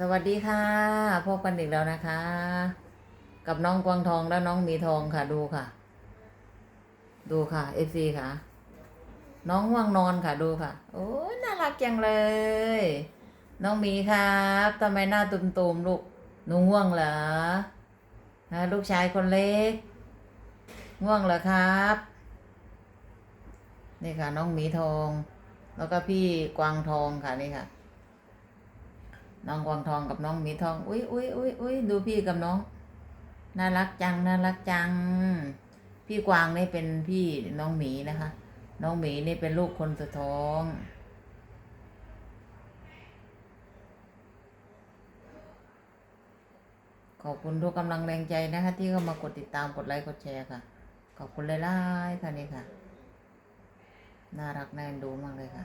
สวัสดีค่ะ พบกันอีกแล้วนะคะ กับน้องกวางทองและน้องมีทองค่ะ ดูค่ะ ดูค่ะเอฟซีค่ะ น้องว่างนอนค่ะดูค่ะ โอ้ยน่ารักจังเลย น้องมีครับทำไมหน้าตุ่มๆลูกหนูง่วงเหรอฮะลูกชายคนเล็ก ง่วงเหรอครับ นี่ค่ะ น้องหมีทอง แล้วก็พี่กวางทองค่ะนี่ค่ะ น้องกวางทองกับน้องหมีทอง อุ้ยอุ้ยอุ้ยอุ้ยดูพี่กับน้อง น่ารักจัง น่ารักจัง พี่กวางนี่เป็นพี่น้องหมีนะคะ น้องหมีนี่เป็นลูกคนสุดท้องขอบคุณทุกกำลังแรงใจนะคะ ที่เข้ามากดติดตามกดไลค์กดแชร์ค่ะ ขอบคุณหลายๆค่ะนี่ค่ะ น่ารักน่าเอ็นดูมากเลยค่ะ